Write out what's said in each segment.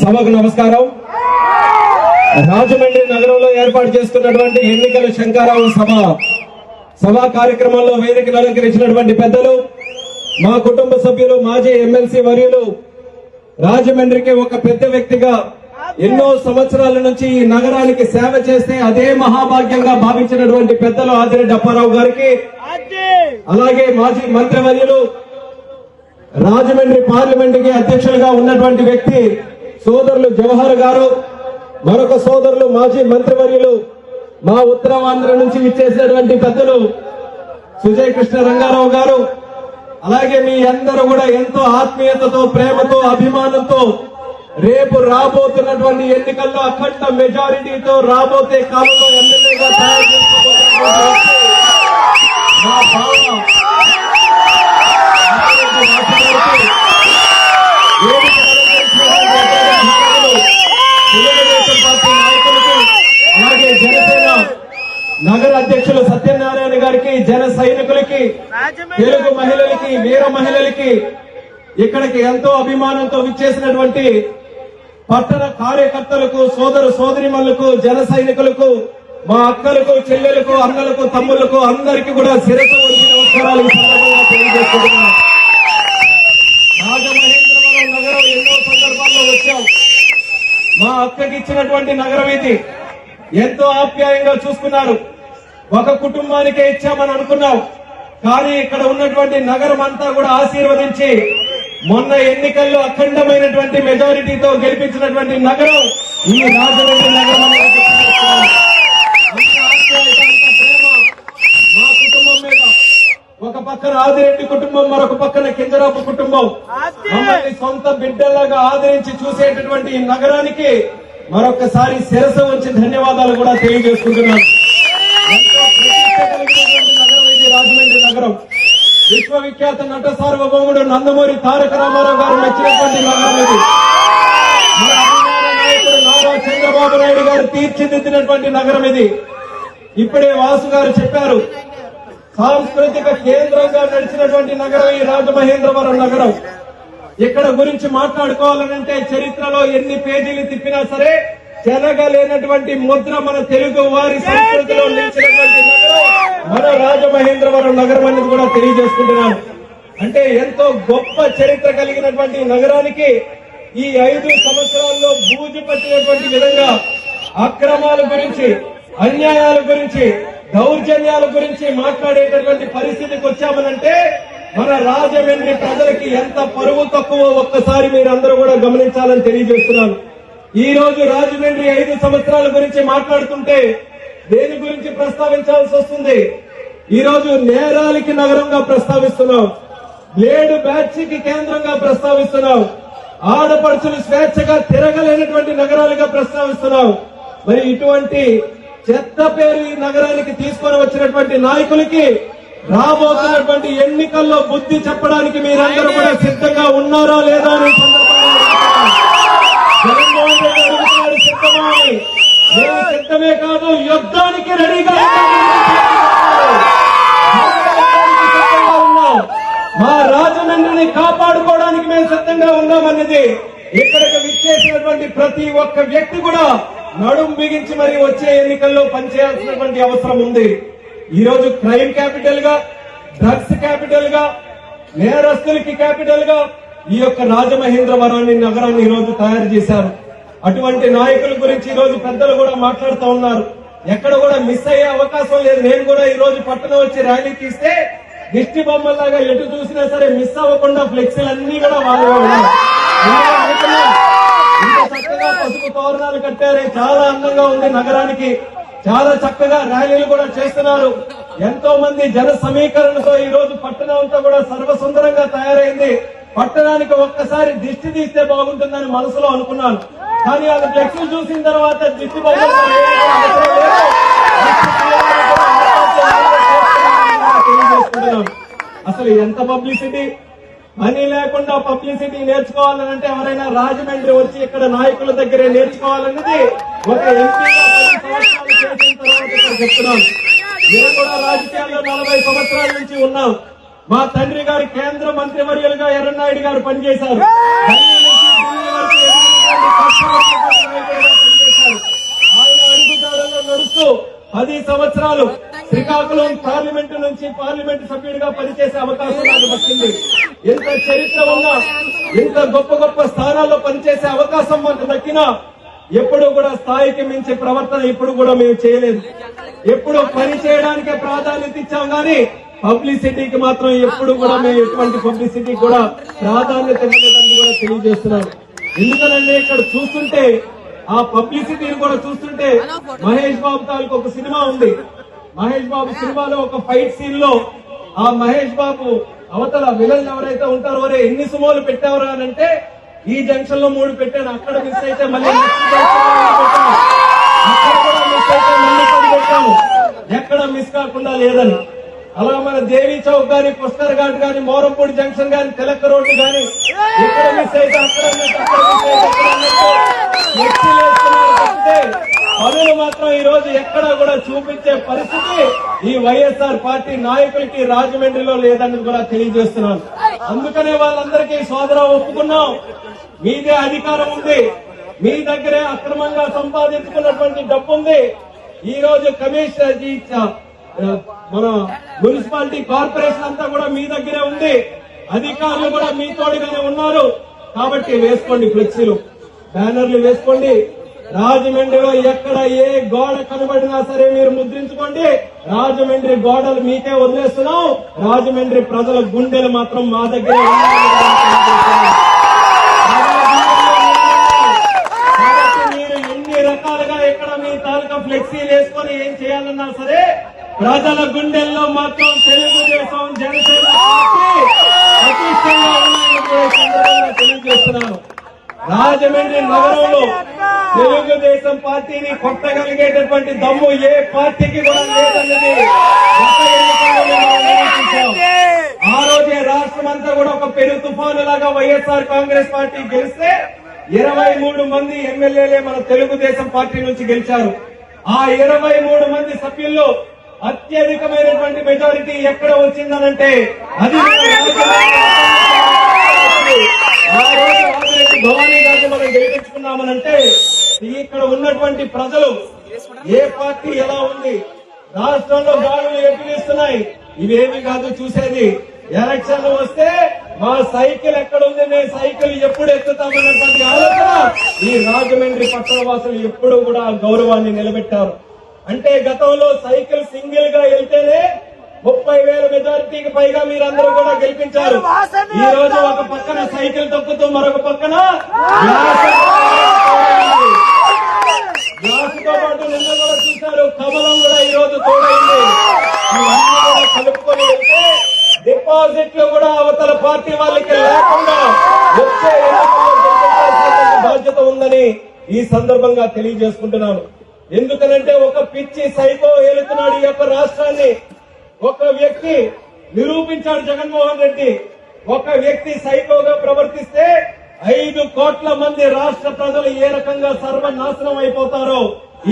సభకు నమస్కారం. రాజమండ్రి నగరంలో ఏర్పాటు చేసుకున్నటువంటి ఎన్నికల శంకారావు సభ. సభా కార్యక్రమంలో వేదికను అలంకరించినటువంటి పెద్దలు మా కుటుంబ సభ్యులు మాజీ ఎమ్మెల్సీ వర్యులు రాజమండ్రికి ఒక పెద్ద వ్యక్తిగా ఎన్నో సంవత్సరాల నుంచి ఈ నగరానికి సేవ చేస్తే అదే మహాభాగ్యంగా భావించినటువంటి పెద్దలు ఆదిరెడ్డి అప్పారావు గారికి అలాగే మాజీ మంత్రివర్యులు రాజమండ్రి పార్లమెంట్కి అధ్యక్షులుగా ఉన్నటువంటి వ్యక్తి సోదరులు జవహర్ గారు మరొక సోదరులు మాజీ మంత్రివర్యులు మా ఉత్తరాంధ్ర నుంచి ఇచ్చేసినటువంటి పెద్దలు సుజయ్ కృష్ణ రంగారావు గారు అలాగే మీ అందరూ కూడా ఎంతో ఆత్మీయతతో ప్రేమతో అభిమానంతో రేపు రాబోతున్నటువంటి ఎన్నికల్లో అఖండ మెజారిటీతో రాబోతే కాలంలో ఎమ్మెల్యేగా తయారు చేసుకోబోతున్నారు జన సైనికులకి తెలుగు మహిళలకి వీర మహిళలకి ఇక్కడికి ఎంతో అభిమానంతో విచ్చేసినటువంటి పట్టణ కార్యకర్తలకు సోదరు సోదరిమణులకు జన సైనికులకు మా అక్కలకు చెల్లెలకు అన్నలకు తమ్ముళ్ళకు అందరికీ కూడా శిరస నమస్కారాలు రాజమహేంద్రవరం నగరం ఎన్నో సందర్భాల్లో వచ్చాం. మా అక్కకి ఇచ్చినటువంటి నగరం ఇది ఎంతో ఆప్యాయంగా చూసుకున్నారు. ఒక కుటుంబానికే ఇచ్చామని అనుకున్నాం కానీ ఇక్కడ ఉన్నటువంటి నగరం అంతా కూడా ఆశీర్వదించి మొన్న ఎన్నికల్లో అఖండమైనటువంటి మెజారిటీతో గెలిపించినటువంటి నగరం ఈ రాజమండ్రి నగరం మా కుటుంబం మీద. ఒక పక్కన ఆదిరెడ్డి కుటుంబం మరొక పక్కన కిందరాపు కుటుంబం. మమ్మల్ని సొంత బిడ్డలాగా ఆదరించి చూసేటటువంటి ఈ నగరానికి మరొకసారి శిరస వచ్చి ధన్యవాదాలు కూడా తెలియజేసుకుంటున్నాను. నగరం. విశ్వవిఖ్యాత నట సార్వభౌముడు నందమూరి తారక రామారావు గారు నచ్చినటువంటి నగరం ఇది నారా చంద్రబాబు నాయుడు గారు తీర్చిదిద్దినటువంటి నగరం ఇది. ఇప్పుడే వాసు గారు చెప్పారు సాంస్కృతిక కేంద్రంగా నడిచినటువంటి నగరం ఈ రాజమహేంద్రవరం నగరం. ఇక్కడ గురించి మాట్లాడుకోవాలనంటే చరిత్రలో ఎన్ని పేజీలు తిప్పినా సరే చెరగలేనటువంటి ముద్ర మన తెలుగు వారి సంస్కృతిలో నిలిచినటువంటి మహేంద్రవరం నగరం అనేది కూడా తెలియజేసుకుంటున్నాను. అంటే ఎంతో గొప్ప చరిత్ర కలిగినటువంటి నగరానికి ఈ ఐదు సంవత్సరాల్లో బూజు పట్టినటువంటి విధంగా అక్రమాల గురించి అన్యాయాల గురించి దౌర్జన్యాల గురించి మాట్లాడేటటువంటి పరిస్థితికి వచ్చామనంటే మన రాజమండ్రి ప్రజలకి ఎంత పరువు తక్కువ ఒక్కసారి మీరందరూ కూడా గమనించాలని తెలియజేస్తున్నాను. ఈ రోజు రాజమండ్రి ఐదు సంవత్సరాల గురించి మాట్లాడుతుంటే దేని గురించి ప్రస్తావించాల్సి వస్తుంది? ఈ రోజు నేరాలకి నగరంగా ప్రస్తావిస్తున్నాం. బ్లేడు బ్యాచ్కి కేంద్రంగా ప్రస్తావిస్తున్నాం. ఆడపడుచులు స్వేచ్ఛగా తిరగలేనటువంటి నగరాలుగా ప్రస్తావిస్తున్నాం. మరి ఇటువంటి చెత్త పేరు ఈ నగరానికి తీసుకొని వచ్చినటువంటి నాయకులకి రాబోతున్నటువంటి ఎన్నికల్లో బుద్ధి చెప్పడానికి మీరందరూ కూడా సిద్ధంగా ఉన్నారా లేదా అని జగన్మోహన్ రెడ్డి అడుగుతున్నాడు సిద్ధమా? అని సిద్ధమే కాదు యుద్ధానికి రెడీగా మా రాజమండ్రిని కాపాడుకోవడానికి మేము సిద్ధంగా ఉన్నామన్నది ఇక్కడికి విచ్చేసినటువంటి ప్రతి ఒక్క వ్యక్తి కూడా నడుం బిగించి మరి వచ్చే ఎన్నికల్లో పనిచేయాల్సినటువంటి అవసరం ఉంది. ఈ రోజు క్రైమ్ క్యాపిటల్గా డ్రగ్స్ క్యాపిటల్గా నేరస్తులకి క్యాపిటల్గా ఈ యొక్క రాజమహేంద్రవరాన్ని నగరాన్ని ఈ రోజు తయారు చేశారు. అటువంటి నాయకుల గురించి ఈ రోజు పెద్దలు కూడా మాట్లాడుతూ ఉన్నారు. ఎక్కడ కూడా మిస్ అయ్యే అవకాశం లేదు. నేను కూడా ఈ రోజు పట్టణం వచ్చి ర్యాలీ తీస్తే దిష్టి బొమ్మలాగా ఎటు చూసినా సరే మిస్ అవ్వకుండా ఫ్లెక్సీలు అన్ని కూడా వాళ్ళే చక్కగా పసుపు తోరణాలు కట్టారే. చాలా అందంగా ఉంది నగరానికి. చాలా చక్కగా ర్యాలీలు కూడా చేస్తున్నారు. ఎంతో మంది జన సమీకరణతో ఈ రోజు పట్టణం అంతా కూడా సర్వసుందరంగా తయారైంది. పట్టణానికి ఒక్కసారి దిష్టి తీస్తే బాగుంటుందని మనసులో అనుకున్నాను. కానీ అది ఫ్లెక్సీలు చూసిన తర్వాత దిష్టి బొమ్మలు మాట్లాడుతున్నాం అసలు ఎంత పబ్లిసిటీ మనీ లేకుండా పబ్లిసిటీ నేర్చుకోవాలని అంటే ఎవరైనా రాజమండ్రి వచ్చి ఇక్కడ నాయకుల దగ్గరే నేర్చుకోవాలన్నది ఒక చెప్తున్నాం. నేను కూడా రాజకీయాల్లో నలభై సంవత్సరాల నుంచి ఉన్నాం. మా తండ్రి గారు కేంద్ర మంత్రివర్యులుగా ఎర్రనాయుడు గారు పనిచేశారు. ఆయన నడుస్తూ పది సంవత్సరాలు శ్రీకాకుళం పార్లమెంటు నుంచి పార్లమెంటు సభ్యుడిగా పనిచేసే అవకాశం నాకు వచ్చింది. ఎంత చరిత్ర ఉన్నా ఎంత గొప్ప గొప్ప స్థానాల్లో పనిచేసే అవకాశం మాకు దక్కినా ఎప్పుడు కూడా స్థాయికి మించి ప్రవర్తన ఇప్పుడు కూడా మేము చేయలేదు. ఎప్పుడు పని చేయడానికే ప్రాధాన్యత ఇచ్చాం గానీ పబ్లిసిటీకి మాత్రం ఎప్పుడు కూడా మేము ఎటువంటి పబ్లిసిటీ కూడా ప్రాధాన్యత ఇవ్వలేదని కూడా తెలియజేస్తున్నాం. ఎందుకనండి ఇక్కడ చూస్తుంటే ఆ పబ్లిసిటీని కూడా చూస్తుంటే మహేష్ బాబు తాలూకు ఒక సినిమా ఉంది. మహేష్ బాబు సినిమాలో ఒక ఫైట్ సీన్లో ఆ మహేష్ బాబు అవతల విలన్ ఎవరైతే ఉంటారో వరే ఎన్ని సుమోలు పెట్టావరా అని అంటే ఈ జంక్షన్లో మూడు పెట్టాను. అక్కడ మిస్ అయితే మళ్ళీ. అక్కడ కూడా మిస్ అయితే మళ్ళీ పది పెట్టాను. ఎక్కడ మిస్ కాకుండా లేదని. అలా మన దేవి చౌక్ గాని పుష్కర్ ఘాట్ గాని మోరంపూడి జంక్షన్ గాని తెలక్క రోడ్డు గాని ఎక్కడ మిస్ అయితే అక్కడ పనులు మాత్రం ఈ రోజు ఎక్కడ కూడా చూపించే పరిస్థితి ఈ వైఎస్ఆర్ పార్టీ నాయకులకి రాజమండ్రిలో లేదని కూడా తెలియజేస్తున్నాను. అందుకనే వాళ్ళందరికీ సోదర ఒప్పుకున్నాం. మీదే అధికారం ఉంది. మీ దగ్గరే అక్రమంగా సంపాదించుకున్నటువంటి డబ్బు ఉంది ఈ రోజు కమిషనర్ జీ మన మున్సిపాలిటీ కార్పొరేషన్ అంతా కూడా మీ దగ్గరే ఉంది. అధికారులు కూడా మీ తోడుగానే ఉన్నారు. కాబట్టి వేసుకోండి ఫ్లెక్సీలు. బ్యానర్లు వేసుకోండి. రాజమండ్రిలో ఎక్కడ ఏ గోడ కనబడినా సరే మీరు ముద్రించుకోండి. రాజమండ్రి గోడలు మీకే వదిలేస్తున్నాం. రాజమండ్రి ప్రజల గుండెలు మాత్రం మా దగ్గర మీరు ఎన్ని రకాలుగా ఎక్కడ మీ తాలూకా ఫ్లెక్సీలు వేసుకొని ఏం చేయాలన్నా సరే ప్రజల గుండెల్లో మాత్రం తెలుగుదేశం జనసేన తెలియజేస్తున్నాను. రాజమండ్రి నగరంలో తెలుగుదేశం పార్టీని కొట్టగలిగేటటువంటి దమ్ము ఏ పార్టీకి కూడా లేదన్నది ఆ రోజే రాష్ట్రం అంతా కూడా ఒక పెరు తుఫాను లాగా వైఎస్ఆర్ కాంగ్రెస్ పార్టీ గెలిస్తే ఇరవై మూడు మంది ఎమ్మెల్యేలే మన తెలుగుదేశం పార్టీ నుంచి గెలిచారు. ఆ ఇరవై మూడు మంది సభ్యుల్లో అత్యధికమైనటువంటి మెజారిటీ ఎక్కడ వచ్చిందనంటే అది మన రాజమండ్రి ఆ రోజు ఆదిరెడ్డి భవానీ గారిని మనం గెలిపించుకున్నామనంటే ఇక్కడ ఉన్నటువంటి ప్రజలు ఏ పార్టీ ఎలా ఉంది? రాష్ట్రంలో గాడులు ఎపిలిస్తున్నాయి ఇవేమి కాదు చూసేది. ఎలక్షన్ వస్తే మా సైకిల్ ఎక్కడ ఉంది? మేము సైకిల్ ఎప్పుడు ఎక్కుతామన్నటువంటి ఆలోచన ఈ రాజమండ్రి పట్టణ వాసులు ఎప్పుడు కూడా గౌరవాన్ని నిలబెట్టారు. అంటే గతంలో సైకిల్ సింగిల్గా వెళ్తేనే ముప్పై వేల మెజారిటీకి పైగా మీరందరూ కూడా గెలిపించారు. ఈ రోజు ఒక పక్కన సైకిల్ తొక్కుతూ మరొక పక్కన గ్లాసుతో పాటు నిన్న కూడా చూశారు కమలం కూడా ఈ రోజు తోడైంది. ఇవన్నీ కూడా కలుపుకొని వెళ్తే డిపాజిట్లు కూడా అవతల పార్టీ వాళ్ళకి లేకుండా వచ్చే ఎన్నికల్లో బాధ్యత ఉందని ఈ సందర్భంగా తెలియజేసుకుంటున్నాను. ఎందుకనంటే ఒక పిచ్చి సైకో ఏలుతున్నాడు ఈ యొక్క రాష్ట్రాన్ని. ఒక వ్యక్తి నిరూపించాడు జగన్మోహన్ రెడ్డి. ఒక వ్యక్తి సైకోగా ప్రవర్తిస్తే ఐదు కోట్ల మంది రాష్ట్ర ప్రజలు ఏ రకంగా సర్వనాశనం అయిపోతారో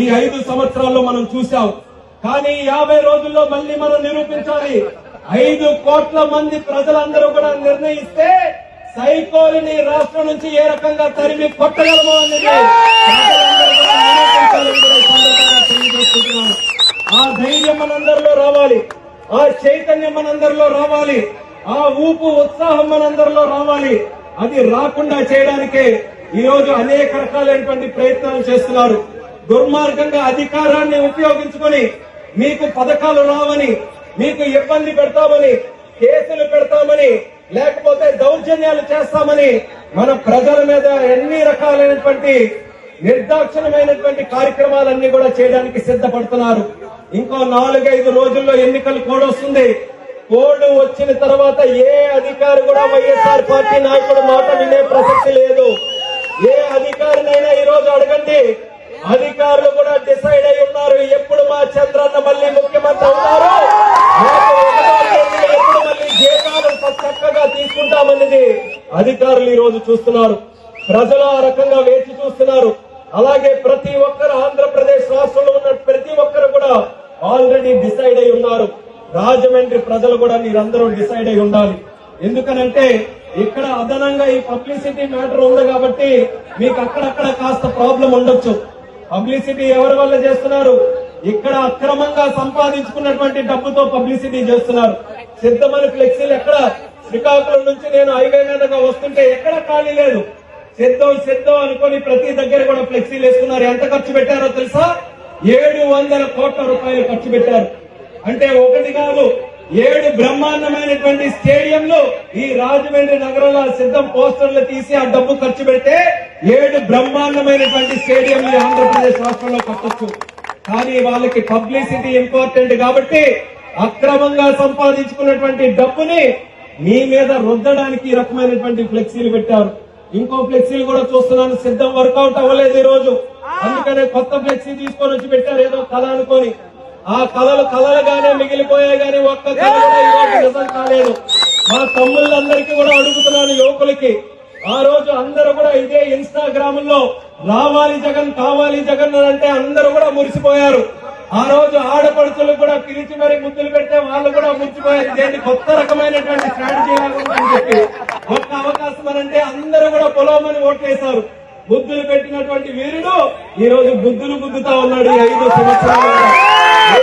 ఈ ఐదు సంవత్సరాల్లో మనం చూసాం కానీ యాభై రోజుల్లో మళ్ళీ మనం నిరూపించాలి. ఐదు కోట్ల మంది ప్రజలందరూ కూడా నిర్ణయిస్తే సైకోలని రాష్ట్రం నుంచి ఏ రకంగా తరిమి కొట్టగలమో అనేది చేసుకుంటున్నాను ఆ ధైర్యం మనందరిలో రావాలి. ఆ చైతన్యం మనందరిలో రావాలి. ఆ ఊపు ఉత్సాహం మనందరిలో రావాలి. అది రాకుండా చేయడానికే ఈ రోజు అనేక రకాలైనటువంటి ప్రయత్నాలు చేస్తున్నారు. దుర్మార్గంగా అధికారాన్ని ఉపయోగించుకొని మీకు పథకాలు రావని మీకు ఇబ్బంది పెడతామని కేసులు పెడతామని లేకపోతే దౌర్జన్యాలు చేస్తామని మన ప్రజల మీద ఎన్ని రకాలైనటువంటి నిర్దాక్షిణమైనటువంటి కార్యక్రమాలన్నీ కూడా చేయడానికి సిద్ధపడుతున్నారు. ఇంకో నాలుగైదు రోజుల్లో ఎన్నికలు కోడ్ వస్తుంది కోడ్ వచ్చిన తర్వాత ఏ అధికారి కూడా వైఎస్ఆర్ పార్టీ నాయకుడు మాట వినే ప్రసక్తి లేదు. ఏ అధికారినైనా ఈ రోజు అడగండి. అధికారులు కూడా డిసైడ్ అయి ఉన్నారు. ఎప్పుడు మా చంద్రన్న మళ్ళీ ముఖ్యమంత్రి అవుతారు? ఎప్పుడు మళ్ళీ జీతాలు చక్కగా తీసుకుంటామన్నది అధికారులు ఈ రోజు చూస్తున్నారు. ప్రజలు ఆ రకంగా వేచి చూస్తున్నారు. అలాగే ప్రతి ఒక్కరు ఆంధ్రప్రదేశ్ రాష్ట్రంలో ఉన్న ప్రతి ఒక్కరు కూడా ఆల్రెడీ డిసైడ్ అయి ఉన్నారు. రాజమండ్రి ప్రజలు కూడా మీరందరూ డిసైడ్ అయి ఉండాలి. ఎందుకనంటే ఇక్కడ అదనంగా ఈ పబ్లిసిటీ మ్యాటర్ ఉంది కాబట్టి మీకు అక్కడక్కడ కాస్త ప్రాబ్లం ఉండొచ్చు. పబ్లిసిటీ ఎవరి వల్ల చేస్తున్నారు? ఇక్కడ అక్రమంగా సంపాదించుకున్నటువంటి డబ్బుతో పబ్లిసిటీ చేస్తున్నారు. సిద్ధమని ఫ్లెక్సీలు ఎక్కడ? శ్రీకాకుళం నుంచి నేను హైవే మీదగా వస్తుంటే ఎక్కడ ఖాళీ లేదు. సిద్ధం సిద్ధం అనుకొని ప్రతి దగ్గర కూడా ఫ్లెక్సీలు వేసుకున్నారు. ఎంత ఖర్చు పెట్టారో తెలుసా? ఏడు వందల కోట్ల రూపాయలు ఖర్చు పెట్టారు. అంటే ఒకటి కాదు ఏడు బ్రహ్మాండమైనటువంటి స్టేడియంలో ఈ రాజమండ్రి నగరంలో సిద్ధం పోస్టర్లు తీసి ఆ డబ్బు ఖర్చు పెడితే ఏడు బ్రహ్మాండమైనటువంటి స్టేడియంలు ఆంధ్రప్రదేశ్ రాష్ట్రంలో కట్టొచ్చు. కానీ వాళ్ళకి పబ్లిసిటీ ఇంపార్టెంట్ కాబట్టి అక్రమంగా సంపాదించుకున్నటువంటి డబ్బుని మీ మీద రుద్దడానికి ఈ రకమైనటువంటి ఫ్లెక్సీలు పెట్టారు. ఇంకో ఫ్లెక్సీలు కూడా చూస్తున్నాను. సిద్ధం వర్కౌట్ అవ్వలేదు ఈ రోజు అందుకనే కొత్త ఫ్లెక్సీ తీసుకొని వచ్చి పెట్టారు ఏదో కళ అనుకొని. ఆ కళలు కళలుగానే మిగిలిపోయాయి కానీ ఒక్క కళ కూడా ఈ రోజు నిజం కాలేదు మా తమ్ముళ్ళందరికీ కూడా అడుగుతున్నాను యువకులకి ఆ రోజు అందరూ కూడా ఇదే ఇన్స్టాగ్రామ్లో రావాలి జగన్ కావాలి జగన్ అని అంటే అందరూ కూడా మురిసిపోయారు. ఆ రోజు ఆడపడుచులు కూడా పిలిచి మరి ముద్దులు పెట్టే వాళ్ళు కూడా మురిసిపోయారు. ఇదేంటి కొత్త రకమైనటువంటి స్ట్రాటజీ లాగా చెప్పి ఒక్క అవకాశం అని అంటే అందరూ కూడా పొలవమని ఓట్లేశారు. బుద్ధులు పెట్టినటువంటి వీరుడు ఈ రోజు బుద్ధులు గుద్దుతా ఉన్నాడు ఐదు సంవత్సరాలు ఏ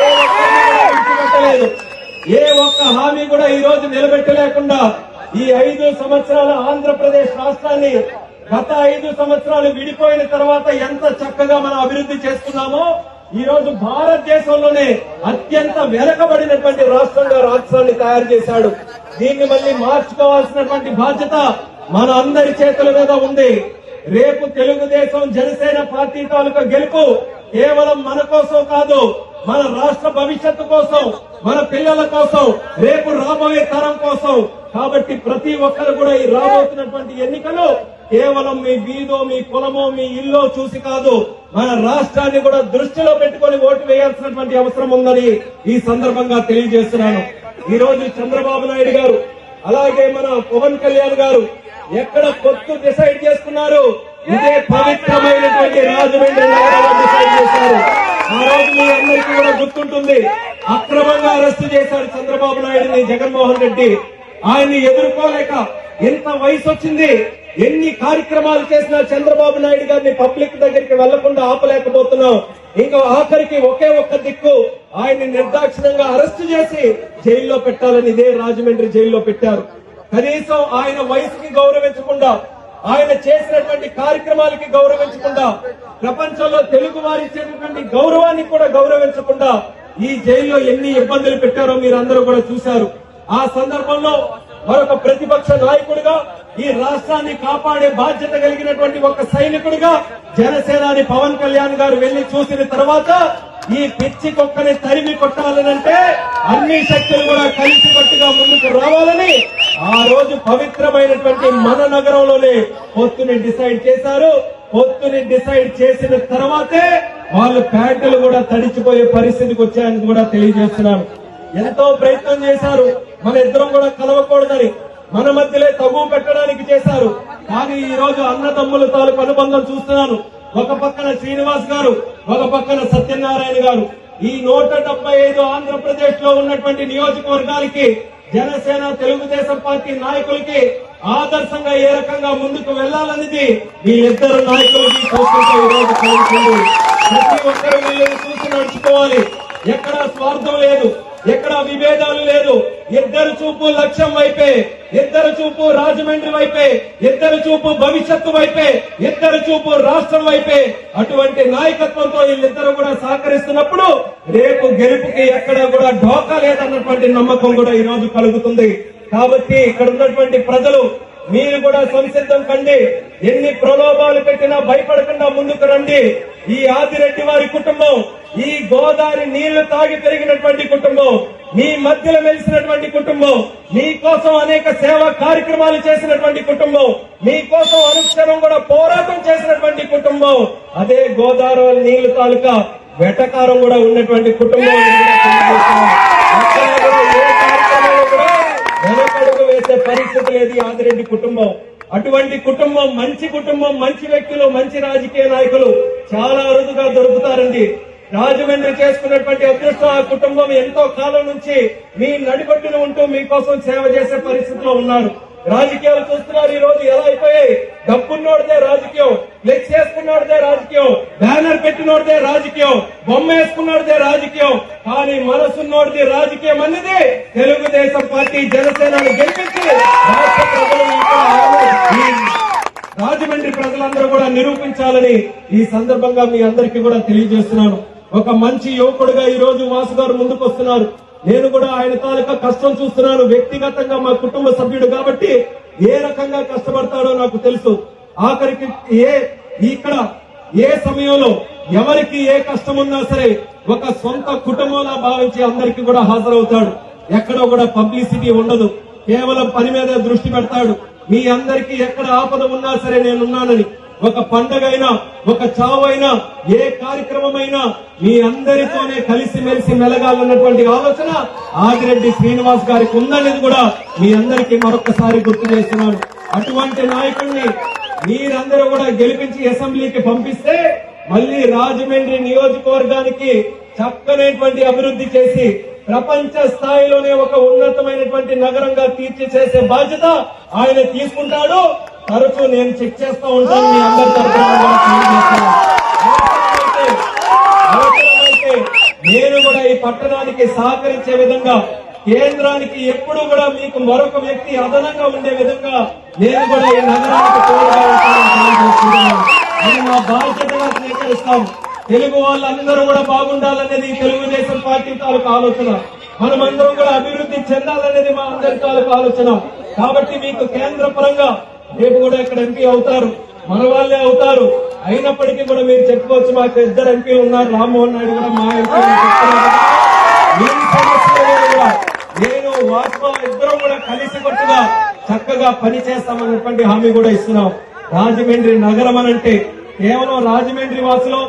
ఏ ఒక్క హామీ కూడా ఈ రోజు నిలబెట్టలేకుండా ఈ ఐదు సంవత్సరాల ఆంధ్రప్రదేశ్ రాష్ట్రాన్ని గత ఐదు సంవత్సరాలు విడిపోయిన తర్వాత ఎంత చక్కగా మనం అభివృద్ధి చేసుకున్నామో ఈ రోజు భారతదేశంలోనే అత్యంత వెనకబడినటువంటి రాష్ట్రంగా రాష్ట్రాన్ని తయారు చేశాడు. దీన్ని మళ్ళీ మార్చుకోవాల్సినటువంటి బాధ్యత మన అందరి చేతుల మీద ఉంది. రేపు తెలుగుదేశం జనసేన పార్టీ తాలూకా గెలుపు కేవలం మన కోసం కాదు మన రాష్ట్ర భవిష్యత్తు కోసం మన పిల్లల కోసం రేపు రాబోయే తరం కోసం కాబట్టి ప్రతి ఒక్కరు కూడా ఈ రాబోతున్నటువంటి ఎన్నికలు కేవలం మీ వీధో మీ కులమో మీ ఇల్లో చూసి కాదు మన రాష్ట్రాన్ని కూడా దృష్టిలో పెట్టుకొని ఓటు వేయాల్సినటువంటి అవసరం ఉందని ఈ సందర్భంగా తెలియజేస్తున్నాను. ఈ రోజు చంద్రబాబు నాయుడు గారు అలాగే మన పవన్ కళ్యాణ్ గారు ఎక్కడ కొత్త డిసైడ్ చేసుకున్నారు? ఇదే పవిత్రమైనటువంటి రాజమండ్రి నగరంలో డిసైడ్ చేశారు. ఆ రోజు మీ అందరికీ కూడా గుర్తుంటుంది అక్రమంగా అరెస్ట్ చేశారు చంద్రబాబు నాయుడుని జగన్మోహన్ రెడ్డి. ఆయన్ని ఎదుర్కోలేక ఎంత వయసు వచ్చింది ఎన్ని కార్యక్రమాలు చేసినా చంద్రబాబు నాయుడు గారిని పబ్లిక్ దగ్గరికి వెళ్ళకుండా ఆపలేకపోతున్నాం. ఇంకా ఆఖరికి ఒకే ఒక్క దిక్కు ఆయన్ని నిర్దాక్షిణంగా అరెస్ట్ చేసి జైల్లో పెట్టాలని ఇదే రాజమండ్రి జైల్లో పెట్టారు. కనీసం ఆయన వయసుకి గౌరవించకుండా ఆయన చేసినటువంటి కార్యక్రమాలకి గౌరవించకుండా ప్రపంచంలో తెలుగు వారు ఇచ్చేటటువంటి గౌరవానికి కూడా గౌరవించకుండా ఈ జైల్లో ఎన్ని ఇబ్బందులు పెట్టారో మీరు అందరూ కూడా చూశారు. ఆ సందర్భంలో మరొక ప్రతిపక్ష నాయకుడిగా ఈ రాష్ట్రాన్ని కాపాడే బాధ్యత కలిగినటువంటి ఒక సైనికుడిగా జనసేనాని పవన్ కళ్యాణ్ గారు వెళ్ళి చూసిన తర్వాత ఈ పిచ్చి కుక్కని తరిమి కొట్టాలనంటే అన్ని శక్తులు కూడా కలిసి కట్టుగా ముందుకు రావాలని ఆ రోజు పవిత్రమైనటువంటి మన నగరంలోనే పొత్తుని డిసైడ్ చేశారు. పొత్తుని డిసైడ్ చేసిన తర్వాతే వాళ్ళు ప్యాంటులు కూడా తడిచిపోయే పరిస్థితికి వచ్చాయని కూడా తెలియజేస్తున్నారు ఎంతో ప్రయత్నం చేశారు. మన ఇద్దరం కూడా కలవకూడదని మన మధ్యలో తగు పెట్టడానికి చేశారు. కానీ ఈ రోజు అన్నదమ్ముల తాలూకు అనుబంధం చూస్తున్నాను. ఒక పక్కన శ్రీనివాస్ గారు ఒక పక్కన సత్యనారాయణ గారు. ఈ నూట డెబ్బై ఐదు ఆంధ్రప్రదేశ్లో ఉన్నటువంటి నియోజకవర్గాలకి జనసేన తెలుగుదేశం పార్టీ నాయకులకి ఆదర్శంగా ఏ రకంగా ముందుకు వెళ్ళాలనేది మీ ఇద్దరు నాయకులకి ఈ రోజు కలుగుతుంది. ప్రతి ఒక్కరు వీళ్ళని చూసి నడుచుకోవాలి. ఎక్కడా స్వార్థం లేదు. ఎక్కడ విభేదాలు లేదు. ఇద్దరు చూపు లక్ష్యం వైపే ఇద్దరు చూపు రాజమండ్రి వైపే ఇద్దరు చూపు భవిష్యత్తు వైపే ఇద్దరు చూపు రాష్ట్రం వైపే. అటువంటి నాయకత్వంతో వీళ్ళిద్దరూ కూడా సహకరిస్తున్నప్పుడు రేపు గెలుపుకి ఎక్కడ కూడా ఢోకా లేదన్నటువంటి నమ్మకం కూడా ఈ రోజు కలుగుతుంది. కాబట్టి ఇక్కడ ఉన్నటువంటి ప్రజలు మీరు కూడా సంసిద్ధం కండి. ఎన్ని ప్రలోభాలు పెట్టినా భయపడకుండా ముందుకు రండి. ఈ ఆదిరెడ్డి వారి కుటుంబం ఈ గోదావరి నీళ్ళు తాగి పెరిగినటువంటి కుటుంబం మీ మధ్యలో మెలిసినటువంటి కుటుంబం మీకోసం అనేక సేవా కార్యక్రమాలు చేసినటువంటి కుటుంబం మీకోసం అనుక్షణం కూడా పోరాటం చేసినటువంటి కుటుంబం అదే గోదావరి నీళ్ళు తాలూకా వెటకారం కూడా ఉన్నటువంటి కుటుంబం వెనకడుగు వేసే పరిస్థితి లేదు ఆదిరెడ్డి కుటుంబం. అటువంటి కుటుంబం మంచి కుటుంబం మంచి వ్యక్తులు మంచి రాజకీయ నాయకులు చాలా అరుదుగా దొరుకుతారండి. రాజమండ్రి చేసుకున్నటువంటి అదృష్టం ఆ కుటుంబం ఎంతో కాలం నుంచి మీ నడిబొట్టున ఉంటూ మీకోసం సేవ చేసే పరిస్థితిలో ఉన్నారు. రాజకీయాలు చూస్తున్నారు ఈ రోజు ఎలా అయిపోయాయి? డబ్బున్నోడిదే రాజకీయం ఫ్లెక్స్ వేసుకున్నోడిదే రాజకీయం బ్యానర్ పెట్టినోడిదే రాజకీయం బొమ్మ వేసుకున్నోడిదే రాజకీయం కానీ మనసున్నోడిది రాజకీయం అన్నది తెలుగుదేశం పార్టీ జనసేనను గెలిపించి రాష్ట్ర ప్రజలు రాజమండ్రి ప్రజలందరూ కూడా నిరూపించాలని ఈ సందర్భంగా మీ అందరికీ కూడా తెలియజేస్తున్నాను. ఒక మంచి యువకుడుగా ఈ రోజు వాసు గారు ముందుకు వస్తున్నారు. నేను కూడా ఆయన తాలూకా కష్టం చూస్తున్నాను. వ్యక్తిగతంగా మా కుటుంబ సభ్యుడు కాబట్టి ఏ రకంగా కష్టపడతాడో నాకు తెలుసు. ఆఖరికి ఏ ఇక్కడ ఏ సమయంలో ఎవరికి ఏ కష్టం ఉన్నా సరే ఒక సొంత కుటుంబంలా భావించి అందరికి కూడా హాజరవుతాడు. ఎక్కడో కూడా పబ్లిసిటీ ఉండదు. కేవలం పని మీద దృష్టి పెడతాడు. మీ అందరికీ ఎక్కడ ఆపద ఉన్నా సరే నేనున్నానని. ఒక పండగైనా ఒక చావైనా ఏ కార్యక్రమమైనా మీ అందరితోనే కలిసి మెలిసి మెలగాలన్నటువంటి ఆలోచన ఆదిరెడ్డి శ్రీనివాస్ గారికి ఉందనేది కూడా మీ అందరికీ మరొకసారి గుర్తు చేస్తున్నాను. అటువంటి నాయకుడిని మీరందరూ కూడా గెలిపించి అసెంబ్లీకి పంపిస్తే మళ్ళీ రాజమండ్రి నియోజకవర్గానికి చక్కనైనటువంటి అభివృద్ధి చేసి ప్రపంచ స్థాయిలోనే ఒక ఉన్నతమైనటువంటి నగరంగా తీర్చి చేసే బాధ్యత ఆయన తీసుకుంటాడు. తరచూ నేను చెక్ చేస్తూ ఉంటాను మీ అందరి తరఫున నేను కూడా ఈ పట్టణానికి సహకరించే విధంగా కేంద్రానికి ఎప్పుడు కూడా మీకు మరొక వ్యక్తి అదనంగా ఉండే విధంగా నేను కూడా ఈ నగరానికి తోడుగా మా బాధ్యతగా స్వీకరిస్తాం. తెలుగు వాళ్ళందరూ కూడా బాగుండాలనేది తెలుగుదేశం పార్టీ తాలూకు ఆలోచన. మనమందరం కూడా అభివృద్ధి చెందాలనేది మా అందరి తాలూకు ఆలోచన. కాబట్టి మీకు కేంద్ర పరంగా రేపు కూడా ఇక్కడ ఎంపీ అవుతారు. మన వాళ్ళే అవుతారు. అయినప్పటికీ కూడా మీరు చెప్పుకోవచ్చు మాకు ఇద్దరు ఎంపీలు ఉన్నారు. రామ్మోహన్ నాయుడు కూడా మా ఎంపీ నేను వాజ్పా ఇద్దరం కూడా కలిసి కొట్టుగా చక్కగా పని చేస్తామన్నటువంటి హామీ కూడా ఇస్తున్నాం. రాజమండ్రి నగరం అనంటే కేవలం రాజమండ్రి వాసులో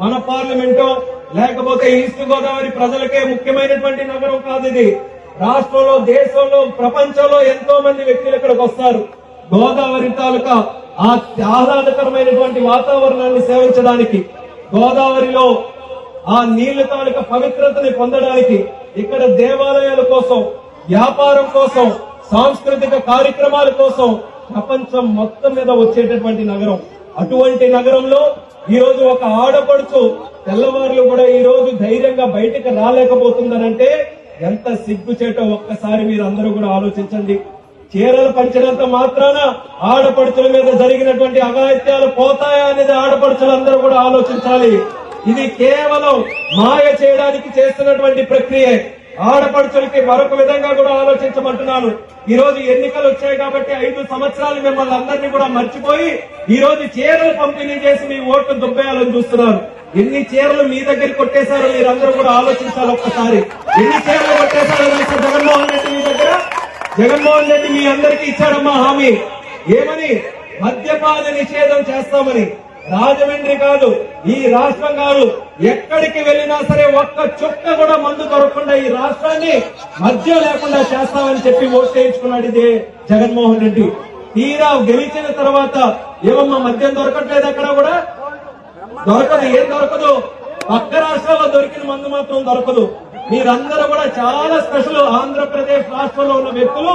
మన పార్లమెంటో లేకపోతే ఈస్ట్ గోదావరి ప్రజలకే ముఖ్యమైనటువంటి నగరం కాదు ఇది. రాష్ట్రంలో దేశంలో ప్రపంచంలో ఎంతో మంది వ్యక్తులు ఇక్కడికి వస్తారు. గోదావరి తాలూకా ఆ ఆహ్లాదకరమైనటువంటి వాతావరణాన్ని సేవించడానికి గోదావరిలో ఆ నీళ్ళ తాలూకా పవిత్రతని పొందడానికి ఇక్కడ దేవాలయాల కోసం వ్యాపారం కోసం సాంస్కృతిక కార్యక్రమాల కోసం ప్రపంచం మొత్తం మీద వచ్చేటటువంటి నగరం. అటువంటి నగరంలో ఈ రోజు ఒక ఆడపడుచు తెల్లవారులు కూడా ఈ రోజు ధైర్యంగా బయటకు రాలేకపోతుందనంటే ఎంత సిగ్గుచేటో ఒక్కసారి మీరు అందరూ కూడా ఆలోచించండి. చీరలు పంచినంత మాత్రాన ఆడపడుచుల మీద జరిగినటువంటి అఘాయిత్యాలు పోతాయా అనేది ఆడపడుచులందరూ కూడా ఆలోచించాలి. ఇది కేవలం మాయ చేయడానికి చేస్తున్నటువంటి ప్రక్రియ. ఆడపడుచులకి మరొక విధంగా కూడా ఆలోచించమంటున్నాను. ఈ రోజు ఎన్నికలు వచ్చాయి కాబట్టి ఐదు సంవత్సరాలు మిమ్మల్ని అందరినీ కూడా మర్చిపోయి ఈ రోజు చీరలు పంపిణీ చేసి మీ ఓట్లు దుబ్బేయాలని చూస్తున్నారు ఎన్ని చీరలు మీ దగ్గర కొట్టేశారో మీరందరూ కూడా ఆలోచించాలి ఒక్కసారి. ఎన్ని చీరలు కొట్టేశారో జగన్మోహన్ రెడ్డి మీ దగ్గర? జగన్మోహన్ రెడ్డి మీ అందరికీ ఇచ్చాడమ్మా హామీ. ఏమని? మద్యపాన నిషేధం చేస్తామని. రాజమండ్రి కాదు ఈ రాష్ట్రం కాదు ఎక్కడికి వెళ్ళినా సరే ఒక్క చుక్క కూడా మందు దొరకకుండా ఈ రాష్ట్రాన్ని మద్యం లేకుండా చేస్తామని చెప్పి ఓటు చేయించుకున్నాడు ఇదే జగన్మోహన్ రెడ్డి. తీరా గెలిచిన తర్వాత ఏమమ్మా మద్యం దొరకట్లేదు అక్కడ కూడా? దొరకదు ఏం దొరకదు? పక్క రాష్ట్రాల్లో దొరికిన మందు మాత్రం దొరకదు. మీరందరూ కూడా చాలా స్పెషల్ ఆంధ్రప్రదేశ్ రాష్ట్రంలో ఉన్న వ్యక్తులు.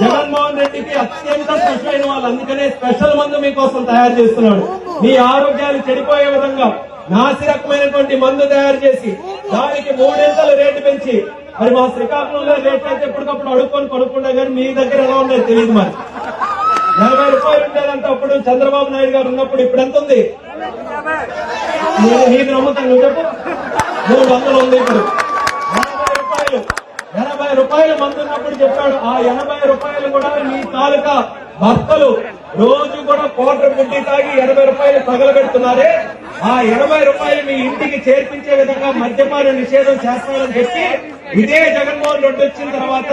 జగన్మోహన్ రెడ్డికి అత్యంత స్పెషల్ అయిన వాళ్ళు. అందుకనే స్పెషల్ మందు మీకోసం తయారు చేస్తున్నాడు. మీ ఆరోగ్యాలు చెడిపోయే విధంగా నాసి రకమైనటువంటి మందు తయారు చేసి దానికి మూడింతలు రేటు పెంచి మరి మా శ్రీకాకుళంలో రేట్ అయితే ఎప్పటికప్పుడు అడుక్కొని కొనుక్కున్నా కానీ మీ దగ్గర ఎలా ఉండేది తెలియదు మరి. నలభై రూపాయలు ఉండేదంటే అప్పుడు చంద్రబాబు నాయుడు గారు ఉన్నప్పుడు ఇప్పుడు ఎంత ఉంది? నేను నీకు నమ్ముతాను నువ్వు చెప్పు. మూడు వందలు ఉంది ఇప్పుడు. రూపాయలు మందున్నప్పుడు చెప్పాడు ఆ ఎనభై రూపాయలు కూడా మీ తాలూకా భర్తలు రోజు కూడా కోటర్ గుడ్డి తాగి ఎనభై రూపాయలు తగలబెడుతున్నారే ఆ ఎనభై రూపాయలు మీ ఇంటికి చేర్పించే విధంగా మద్యపాన నిషేధం చేస్తారని చెప్పి ఇదే జగన్మోహన్ రెడ్డి వచ్చిన తర్వాత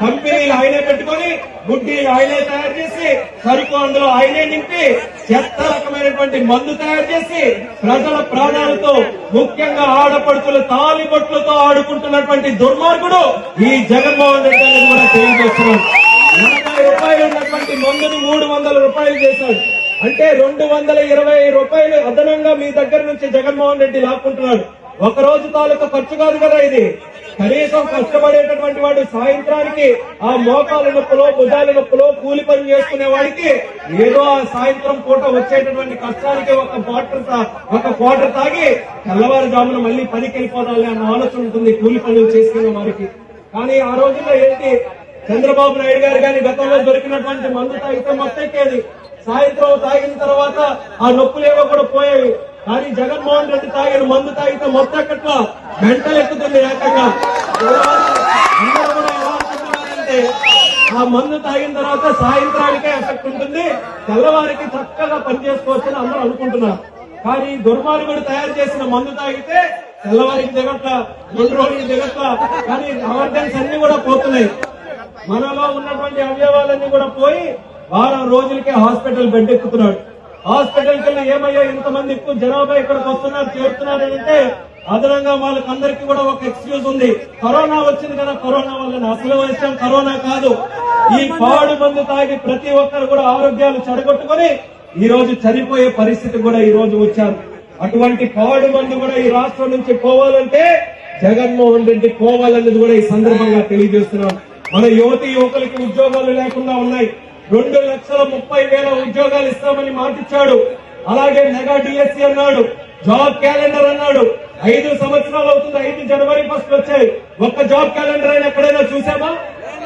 కంపెనీలు ఆయనే పెట్టుకొని గుడ్డీలు ఆయనే తయారు చేసి సరుకు అందులో ఆయనే నింపి చెత్త రకమైనటువంటి మందు తయారు చేసి ప్రజల ప్రాణాలతో ముఖ్యంగా ఆడపడుతులు తాలిబొట్లతో ఆడుకుంటున్నటువంటి దుర్మార్గుడు ఈ జగన్మోహన్ రెడ్డి గారిని కూడా తెలియజేస్తున్నాడు. నలభై రూపాయలు ఉన్నటువంటి మందుని మూడు వందల రూపాయలు చేశాడు. అంటే రెండు వందల ఇరవై రూపాయలు అదనంగా మీ దగ్గర నుంచి జగన్మోహన్ రెడ్డి లాక్కుంటున్నాడు. ఒక రోజు తాలూకా ఖర్చు కాదు కదా ఇది. కనీసం కష్టపడేటటువంటి వాడు సాయంత్రానికి ఆ మోకాల నొప్పులో భుజాల నొప్పులో కూలి పని చేసుకునే వాడికి ఏదో ఆ సాయంత్రం పూట వచ్చేటటువంటి కష్టానికి ఒక క్వార్టర్ తా- ఒక క్వార్టర్ తాగి తెల్లవారుజామున మళ్ళీ పనికి వెళ్ళిపోదాలి అన్న ఆలోచన ఉంటుంది కూలి పనులు చేసుకునే వారికి కానీ ఆ రోజుల్లో ఏంటి? చంద్రబాబు నాయుడు గారు కానీ గతంలో దొరికినటువంటి మందు తాగితే మొత్తం సాయంత్రం తాగిన తర్వాత ఆ నొప్పులేవో కూడా పోయేవి. కానీ జగన్మోహన్ రెడ్డి తాగిన మందు తాగితే మొత్తం ఎక్కట్లా? గంటలు ఎక్కుతుంది ఏకంగా. ఆ మందు తాగిన తర్వాత సాయంత్రానికే ఎఫెక్ట్ ఉంటుంది. తెల్లవారికి చక్కగా పని చేసుకోవచ్చని అందరూ అనుకుంటున్నారు. కానీ దుర్మార్గుడు తయారు చేసిన మందు తాగితే తెల్లవారికి దిగట్ల రెండు రోజులు దిగట్ల. కానీ అవర్డెన్స్ అన్ని కూడా పోతున్నాయి. మనలో ఉన్నటువంటి అవయవాలన్నీ కూడా పోయి వారం రోజులకే హాస్పిటల్ బెడ్ ఎక్కుతున్నాడు. హాస్పిటల్కి ఏమయ్యా ఇంతమంది ఎక్కువ జనాభా ఇక్కడికి వస్తున్నారు చేరుతున్నారు అంటే అదనంగా వాళ్ళకి అందరికీ కూడా ఒక ఎక్స్క్యూజ్ ఉంది. కరోనా వచ్చింది కదా కరోనా వల్ల అసలు విషయం కరోనా కాదు. ఈ పాడు మందు తాగి ప్రతి ఒక్కరు కూడా ఆరోగ్యాలు చెడగొట్టుకొని ఈ రోజు చనిపోయే పరిస్థితి కూడా ఈ రోజు వచ్చారు. అటువంటి పాడు మందు కూడా ఈ రాష్ట్రం నుంచి పోవాలంటే జగన్మోహన్ రెడ్డి పోవాలన్నది కూడా ఈ సందర్భంగా తెలియజేస్తున్నాం. మన యువతి యువకులకి ఉద్యోగాలు లేకుండా ఉన్నాయి. రెండు లక్షల ముప్పై వేల ఉద్యోగాలు ఇస్తామని మాటిచ్చాడు. అలాగే మెగా డిఎస్సి అన్నాడు జాబ్ క్యాలెండర్ అన్నాడు. ఐదు సంవత్సరాలు అవుతుంది ఐదు జనవరి ఫస్ట్ వచ్చాయి. ఒక్క జాబ్ క్యాలెండర్ అయినా ఎక్కడైనా చూసామా?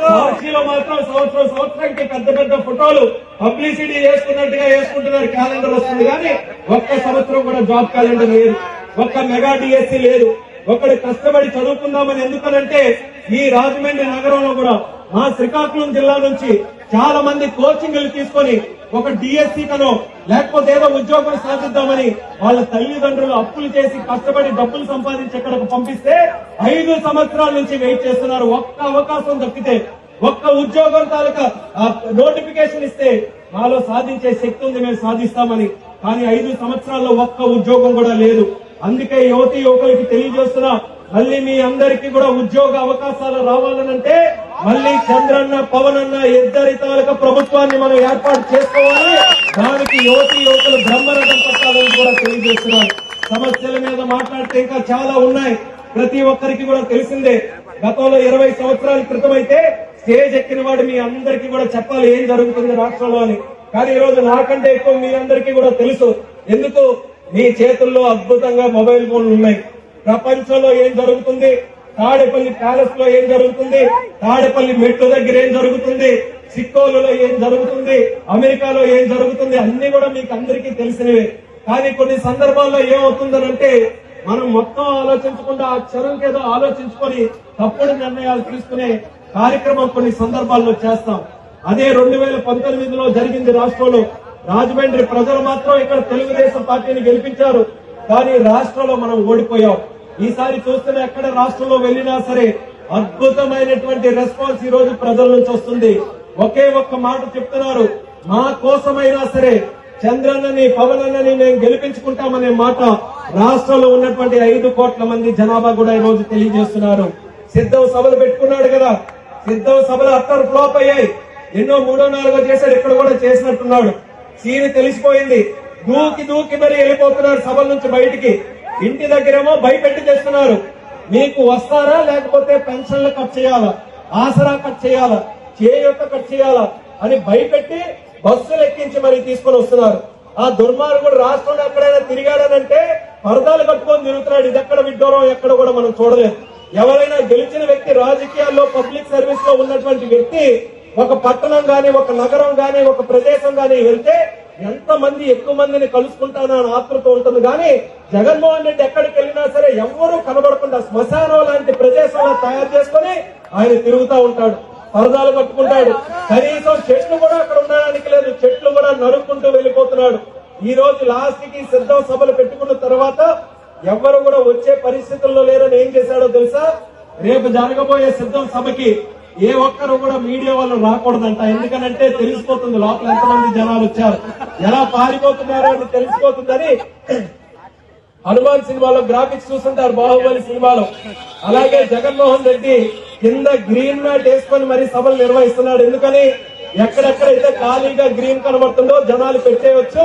కాశీలో మాత్రం సంవత్సరం సంవత్సరానికి పెద్ద పెద్ద ఫోటోలు పబ్లిసిటీ చేసుకున్నట్టుగా వేసుకుంటున్నారు క్యాలెండర్ వస్తుంది. కానీ ఒక్క సంవత్సరం కూడా జాబ్ క్యాలెండర్ లేదు. ఒక్క మెగా డిఎస్సి లేదు. ఒకడు కష్టపడి చదువుకుందామని ఎందుకనంటే ఈ రాజమండ్రి నగరంలో కూడా మా శ్రీకాకుళం జిల్లా నుంచి చాలా మంది కోచింగ్లు తీసుకొని ఒక డిఎస్సి కనో లేకపోతే ఏదో ఉద్యోగం సాధిద్దామని వాళ్ళ తల్లిదండ్రులు అప్పులు చేసి కష్టపడి డబ్బులు సంపాదించి ఇక్కడకు పంపిస్తే ఐదు సంవత్సరాల నుంచి వెయిట్ చేస్తున్నారు. ఒక్క అవకాశం దక్కితే ఒక్క ఉద్యోగం తాలూకా నోటిఫికేషన్ ఇస్తే మాలో సాధించే శక్తి ఉంది మేము సాధిస్తామని. కానీ ఐదు సంవత్సరాల్లో ఒక్క ఉద్యోగం కూడా లేదు. అందుకే యువతి యువకులకి తెలియజేస్తున్నా మళ్ళీ మీ అందరికీ కూడా ఉద్యోగ అవకాశాలు రావాలనంటే మళ్ళీ చంద్రన్న పవన్ అన్న ఇద్దరి తాలూకా ప్రభుత్వాన్ని మనం ఏర్పాటు చేసుకోవాలి. దానికి యువతి యువకులు బ్రహ్మరథం పట్టాలని కూడా తెలియజేస్తున్నారు సమస్యల మీద మాట్లాడితే ఇంకా చాలా ఉన్నాయి. ప్రతి ఒక్కరికి కూడా తెలిసిందే గతంలో ఇరవై సంవత్సరాల క్రితం అయితే స్టేజ్ ఎక్కిన వాడు మీ అందరికీ కూడా చెప్పాలి ఏం జరుగుతుంది రాష్ట్రంలో అని. కానీ ఈ రోజు నాకంటే ఎక్కువ మీ అందరికీ కూడా తెలుసు. ఎందుకు? మీ చేతుల్లో అద్భుతంగా మొబైల్ ఫోన్లు ఉన్నాయి. ప్రపంచంలో ఏం జరుగుతుంది? తాడేపల్లి ప్యాలెస్లో ఏం జరుగుతుంది? తాడేపల్లి మెట్ల దగ్గర ఏం జరుగుతుంది? సిక్కోలులో ఏం జరుగుతుంది? అమెరికాలో ఏం జరుగుతుంది? అన్ని కూడా మీకు అందరికీ తెలిసినవే. కానీ కొన్ని సందర్భాల్లో ఏమవుతుందనంటే మనం మొత్తం ఆలోచించకుండా ఆ క్షణంకి ఆలోచించుకొని తప్పుడు నిర్ణయాలు తీసుకునే కార్యక్రమం కొన్ని సందర్భాల్లో చేస్తాం. అదే రెండు వేల పంతొమ్మిదిలో జరిగింది రాష్ట్రంలో. రాజమండ్రి ప్రజలు మాత్రం ఇక్కడ తెలుగుదేశం పార్టీని గెలిపించారు. కానీ రాష్ట్రంలో మనం ఓడిపోయాం. ఈసారి చూస్తున్న ఎక్కడ రాష్ట్రంలో వెళ్ళినా సరే అద్భుతమైనటువంటి రెస్పాన్స్ ఈ రోజు ప్రజల నుంచి వస్తుంది. ఒకే ఒక్క మాట చెప్తున్నారు. మా కోసమైనా సరే చంద్రన్నని పవన్ అన్నని మేము గెలిపించుకుంటామనే మాట రాష్ట్రంలో ఉన్నటువంటి ఐదు కోట్ల మంది జనాభా కూడా ఈ రోజు తెలియజేస్తున్నారు. సిద్ధం సభలు పెట్టుకున్నాడు కదా. సిద్ధం సభలు అత్తరు ఫ్లాప్ అయ్యాయి. ఎన్నో మూడో నాలుగో చేశాడు. ఇక్కడ కూడా చేసినట్టున్నాడు. సీని తెలిసిపోయింది. దూకి దూకి మరి వెళ్ళిపోతున్నారు సభల నుంచి బయటికి. ఇంటి దగ్గరేమో భయపెట్టి తెస్తున్నారు. మీకు వస్తారా లేకపోతే పెన్షన్లు కట్ చేయాలా? ఆసరా కట్ చేయాలా? చేయూత కట్ చేయాలా? అని భయపెట్టి బస్సులు ఎక్కించి మరి తీసుకొని వస్తున్నారు. ఆ దుర్మార్గుడు రాష్ట్రంలో ఎక్కడైనా తిరిగాడనంటే పరదాలు కట్టుకొని తిరుగుతున్నాడు. ఇది ఎక్కడ విడ్డూరం ఎక్కడ కూడా మనం చూడలేదు. ఎవరైనా గెలిచిన వ్యక్తి రాజకీయాల్లో పబ్లిక్ సర్వీస్లో ఉన్నటువంటి వ్యక్తి ఒక పట్టణం గాని ఒక నగరం గాని ఒక ప్రదేశం గాని వెళ్తే ఎంత మంది ఎక్కువ మందిని కలుసుకుంటానని ఆతృత ఉంటుంది. కానీ జగన్మోహన్ రెడ్డి ఎక్కడికి వెళ్ళినా సరే ఎవరూ కనబడకుండా శ్మశానం లాంటి ప్రదేశంలో తయారు చేసుకొని ఆయన తిరుగుతూ ఉంటాడు. పరదాలు కట్టుకుంటాడు. కనీసం చెట్లు కూడా అక్కడ ఉండడానికి లేదు. చెట్లు కూడా నరుక్కుంటూ వెళ్ళిపోతున్నాడు. ఈ రోజు లాస్ట్కి సిద్ధం సభలు పెట్టుకున్న తర్వాత ఎవరు కూడా వచ్చే పరిస్థితుల్లో లేరని ఏం చేశాడో తెలుసా? రేపు జరగబోయే సిద్ధం సభకి ఏ ఒక్కరు కూడా మీడియా వాళ్ళు రాకూడదంట. ఎందుకనంటే తెలిసిపోతుంది లోపల ఎంతమంది జనాలు వచ్చారు. ఎలా పారిపోతున్నారో అని తెలిసిపోతుందని హనుమాన్ సినిమాలో గ్రాఫిక్స్ చూస్తుంటారు బాహుబలి సినిమాలో. అలాగే జగన్మోహన్ రెడ్డి కింద గ్రీన్ మ్యాట్ వేసుకొని మరి సభలు నిర్వహిస్తున్నాడు. ఎందుకని? ఎక్కడెక్కడైతే ఖాళీగా గ్రీన్ కనబడుతుందో జనాలు పెట్టేయచ్చు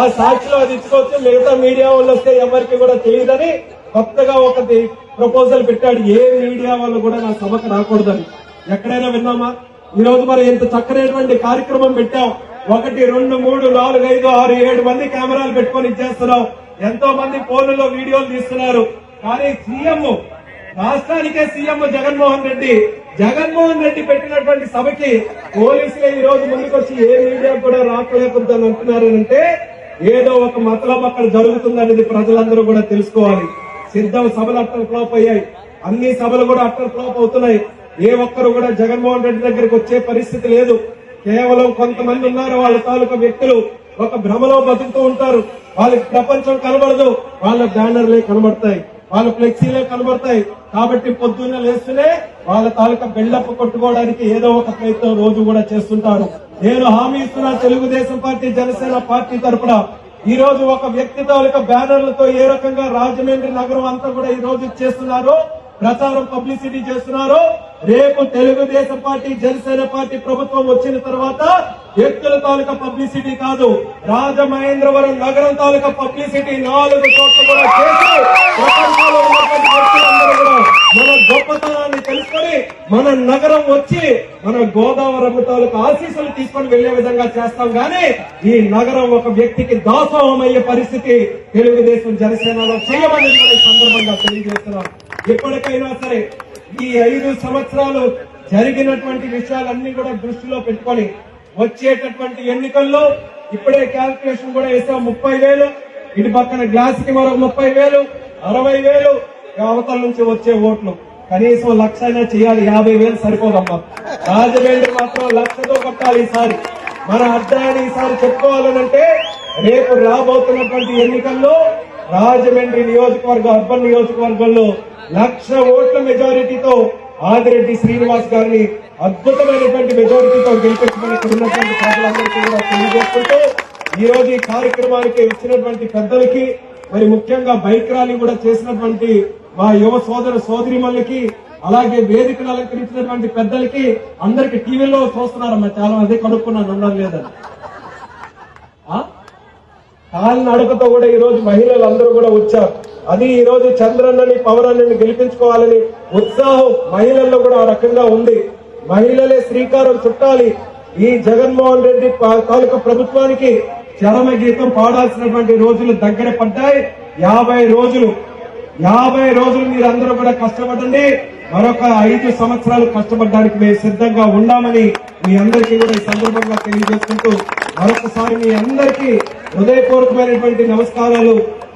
ఆ సాక్షిలో అది ఇచ్చుకోవచ్చు. మిగతా మీడియా వాళ్ళు వస్తే ఎవరికి కూడా తెలియదని కొత్తగా ఒకటి ప్రపోజల్ పెట్టాడు. ఏ మీడియా వాళ్ళు కూడా నా సభకు రాకూడదని. ఎక్కడైనా విన్నామా? ఈ రోజు మరి ఇంత చక్కనైనటువంటి కార్యక్రమం పెట్టాం. ఒకటి రెండు మూడు నాలుగు ఐదు ఆరు ఏడు మంది కెమెరాలు పెట్టుకొని ఇచ్చేస్తున్నాం ఎంతో మంది ఫోన్లలో వీడియోలు తీస్తున్నారు. కానీ సీఎం రాష్ట్రానికే సీఎం జగన్మోహన్ రెడ్డి. జగన్మోహన్ రెడ్డి పెట్టినటువంటి సభకి పోలీసులే ఈ రోజు ముందుకొచ్చి ఏ మీడియా కూడా రాకలేకుందని అంటున్నారంటే ఏదో ఒక మతలం అక్కడ జరుగుతుందనేది ప్రజలందరూ కూడా తెలుసుకోవాలి. సిద్ధం సభలు అట్టర్ ఫ్లాప్ అయ్యాయి. అన్ని సభలు కూడా అట్టర్ ఫ్లాప్ అవుతున్నాయి. ఏ ఒక్కరు కూడా జగన్మోహన్ రెడ్డి దగ్గరికి వచ్చే పరిస్థితి లేదు. కేవలం కొంతమంది ఉన్నారు వాళ్ళ తాలూకా వ్యక్తులు. ఒక భ్రమలో బతుకుతూ ఉంటారు. వాళ్ళకి ప్రపంచం కనబడదు. వాళ్ళ బ్యానర్లే కనబడతాయి. వాళ్ళ ఫ్లెక్సీలే కనబడతాయి. కాబట్టి పొద్దున్న లేస్తూనే వాళ్ళ తాలూకా బిల్డప్ కొట్టుకోవడానికి ఏదో ఒక ప్రయత్నం రోజు కూడా చేస్తుంటారు. నేను హామీ ఇస్తున్న తెలుగుదేశం పార్టీ జనసేన పార్టీ తరపున. ఈ రోజు ఒక వ్యక్తి తాలూకా బ్యానర్లతో ఏ రకంగా రాజమండ్రి నగరం అంతా కూడా ఈ రోజు చేస్తున్నారు? ప్రచారం పబ్లిసిటీ చేస్తున్నారు. రేపు తెలుగుదేశం పార్టీ జనసేన పార్టీ ప్రభుత్వం వచ్చిన తర్వాత వ్యక్తుల తాలూకా పబ్లిసిటీ కాదు. రాజమహేంద్రవరం నగరం తాలూకా పబ్లిసిటీ నాలుగు చోట్ల కూడా చేసి ప్రపంచంలో ఉన్నటువంటి వ్యక్తులందరూ కూడా మన గొప్పతనాన్ని తెలుసుకొని మన నగరం వచ్చి మన గోదావరి తాలూకా ఆశీస్సులు తీసుకొని వెళ్ళే విధంగా చేస్తాం. గానీ ఈ నగరం ఒక వ్యక్తికి దాసోహమయ్యే పరిస్థితి తెలుగుదేశం జనసేనలో చేయమని సందర్భంగా తెలియజేస్తున్నాం. ఎప్పటికైనా సరే ఈ ఐదు సంవత్సరాలు జరిగినటువంటి విషయాలన్నీ కూడా దృష్టిలో పెట్టుకొని వచ్చేటటువంటి ఎన్నికల్లో ఇప్పుడే క్యాల్కులేషన్ కూడా వేసాం ముప్పై వేలు ఇటు పక్కన గ్లాస్కి మరో ముప్పై వేలు అరవై వేలు అవతల నుంచి వచ్చే ఓట్లు. కనీసం లక్ష అయినా చేయాలి యాభై వేలు సరిపోదమ్మా. రాజమండ్రి మాత్రం లక్షతో కొట్టాలి ఈసారి. మన అర్థాన్ని ఈసారి చెప్పుకోవాలనంటే రేపు రాబోతున్నటువంటి ఎన్నికల్లో రాజమండ్రి నియోజకవర్గ అర్బన్ నియోజకవర్గంలో లక్ష ఓట్ల మెజారిటీతో ఆదిరెడ్డి శ్రీనివాస్ గారిని అద్భుతమైనటువంటి మెజారిటీతో గెలిపించమని ఉన్నటువంటి ప్రజలందరికీ కూడా తెలియజేసుకుంటూ ఈ రోజు ఈ కార్యక్రమానికి వచ్చినటువంటి పెద్దలకి మరి ముఖ్యంగా బైక్ ర్యాలీ కూడా చేసినటువంటి మా యువ సోదర సోదరిమణులకి అలాగే వేదికను అలంకరించినటువంటి పెద్దలకి అందరికి టీవీలో చూస్తున్నారమ్మా చాలా మంది కనుక్కున్నాను అన్నారు లేదని. కాలినడకతో కూడా ఈరోజు మహిళలు అందరూ కూడా వచ్చారు. అది ఈరోజు చంద్రన్నని పవనన్నని గెలిపించుకోవాలని ఉత్సాహం మహిళల్లో కూడా ఆ రకంగా ఉంది. మహిళలే శ్రీకారం చుట్టాలి. ఈ జగన్మోహన్ రెడ్డి తాలూకా ప్రభుత్వానికి చరమ గీతం పాడాల్సినటువంటి రోజులు దగ్గర పడ్డాయి. యాభై రోజులు యాభై రోజులు మీరు అందరూ కూడా కష్టపడండి. మరొక ఐదు సంవత్సరాలు కష్టపడడానికి మేము సిద్ధంగా ఉన్నామని మీ అందరికీ కూడా ఈ సందర్భంగా తెలియజేసుకుంటూ మరొకసారి మీ అందరికీ హృదయపూర్వకమైనటువంటి నమస్కారాలు.